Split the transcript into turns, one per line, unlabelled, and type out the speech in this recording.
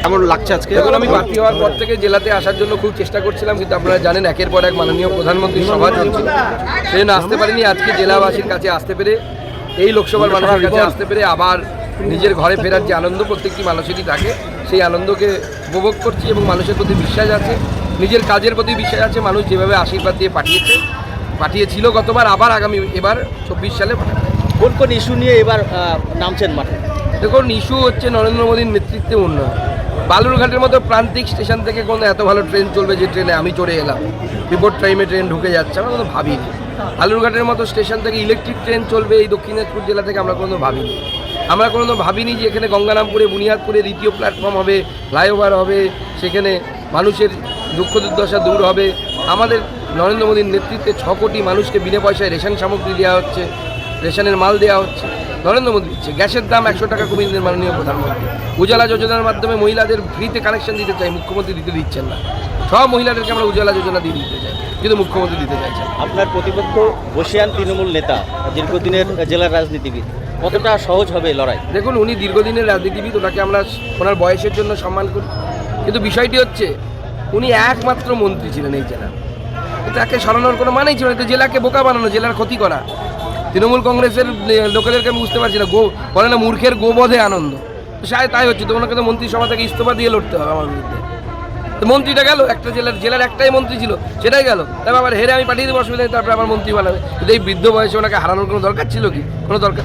কেমন লাগছে আজকে?
দেখুন আমি প্রার্থী হওয়ার পর থেকে জেলাতে আসার জন্য খুব চেষ্টা করছিলাম কিন্তু আপনারা জানেন একের পর এক মাননীয় প্রধানমন্ত্রী সভা চলছিল। সেই জন্য আসতে পারিনি আজকে জেলাবাসীর কাছে আসতে পেরে এই লোকসভার মানুষের কাছে আসতে পেরে আবার নিজের ঘরে ফেরার যে আনন্দ প্রত্যেকটি মানুষেরই থাকে সেই আনন্দকে উপভোগ করছি এবং মানুষের প্রতি বিশ্বাস আছে। নিজের কাজের প্রতি বিশ্বাস আছে মানুষ যেভাবে আশীর্বাদ দিয়ে পাঠিয়েছে পাঠিয়েছিল গতবার আবার আগামী এবার চব্বিশ সালে পাঠাবে।
কোন কোন ইস্যু নিয়ে এবার নামছেন মাঠে?
দেখুন ইস্যু হচ্ছে নরেন্দ্র মোদীর নেতৃত্বে উন্নয়ন। বালুরঘাটের মতো প্রান্তিক স্টেশন থেকে কোনো এত ভালো ট্রেন চলবে যে ট্রেনে আমি চড়ে এলাম। বিপদ টাইমে ট্রেন ঢুকে যাচ্ছে আমরা কোনো ভাবিনি। বালুরঘাটের মতো স্টেশন থেকে ইলেকট্রিক ট্রেন চলবে এই দক্ষিণ দিনাজপুর জেলা থেকে আমরা কোনো ভাবিনি। আমরা কোনো ভাবিনি যে এখানে গঙ্গারামপুরে, বুনিয়াদপুরে দ্বিতীয় প্ল্যাটফর্ম হবে ফ্লাইওভার হবে, সেখানে মানুষের দুঃখ দুর্দশা দূর হবে। আমাদের নরেন্দ্র মোদীর নেতৃত্বে ছ কোটি মানুষকে বিনা পয়সায় রেশন সামগ্রী দেওয়া হচ্ছে। রেশনের মাল দেওয়া হচ্ছে। নরেন্দ্র মোদী দিচ্ছে গ্যাসের দাম একশো টাকা কমিয়ে দিলেন মাননীয় প্রধানমন্ত্রী। উজালা যোজনার মাধ্যমে মহিলাদের ফ্রিতে কানেকশন দিতে চাই মুখ্যমন্ত্রী দিতে দিচ্ছেন না। সব মহিলাদেরকে আমরা উজালা যোজনা দিয়ে দিতে চাই কিন্তু মুখ্যমন্ত্রী দিতে চাইছেন।
আপনার প্রতিপক্ষ বসিয়ান তৃণমূল নেতা দীর্ঘদিনের জেলার রাজনীতিবিদ কতটা সহজ হবে লড়াই?
দেখুন উনি দীর্ঘদিনের রাজনীতিবিদ ওনাকে আমরা ওনার বয়সের জন্য সম্মান করি। কিন্তু বিষয়টি হচ্ছে উনি একমাত্র মন্ত্রী ছিলেন এই জেলার। তাকে সরানোর কোনো মানেই ছিল না। জেলাকে বোকা বানানো জেলার ক্ষতি করা। তৃণমূল কংগ্রেসের লোকেদেরকে আমি বুঝতে পারছি না গো বলে না মূর্খের গোবধে আনন্দ শায়দ তাই হচ্ছে তো ওনাকে তো মন্ত্রিসভা থেকে ইস্তফা দিয়ে লড়তে হবে আমার বিরুদ্ধে তো মন্ত্রীটা গেল একটা জেলার জেলার একটাই মন্ত্রী ছিল সেটাই গেল তারপর আবার হেরে আমি পাঠিয়ে দেবো অসুবিধা নেই তারপরে আমার মন্ত্রী বানাবে কিন্তু এই বৃদ্ধ বয়সে ওনাকে হারানোর কোনো দরকার ছিল কি কোনো দরকার